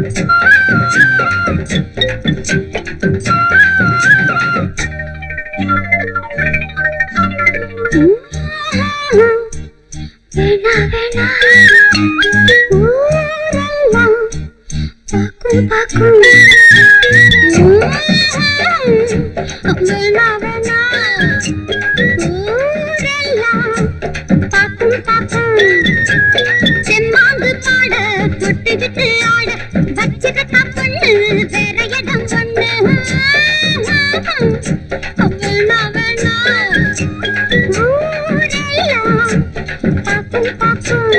வேணா பாக்கும் பாக்கும் வேணா வேணா ஊரெல்லாம் பாக்கும் பாக்கும் செம்மாங்கு பாட தொட்டுக்கிட்டு ஆட வச்சுக்கிட்டா பொண்ணு வேற இடம் ஒண்ணு வேணா வேணா ஊரெல்லாம் பாக்கும் பாக்கும்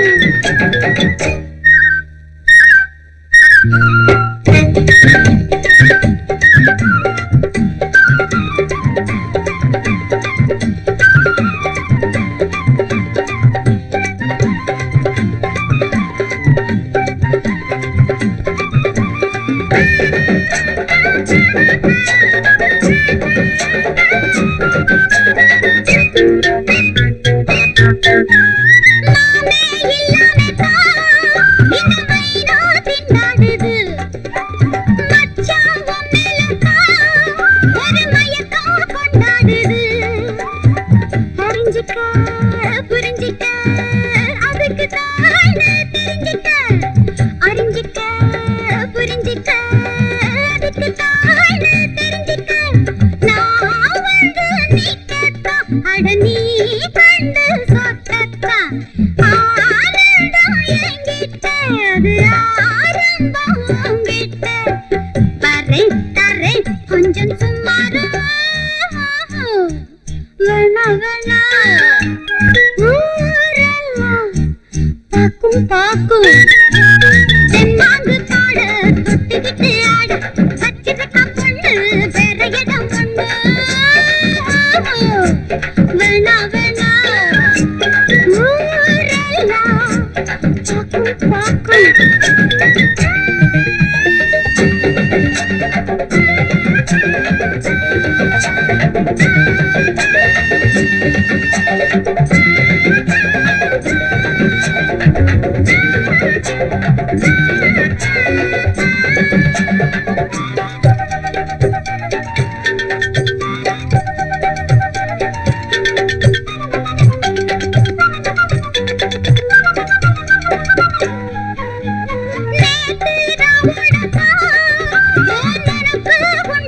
Thank you. பாக்கும். பாக்கும் செம்மாங்கு பாட தொட்டுக்கிட்டு ஆட வச்சுக்கிட்டா பொண்ணு வேற இடம் ஒண்ணு. வேணா வேணா. ஊரெல்லாம் பாக்கும் பாக்கும்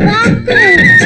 பார்த்து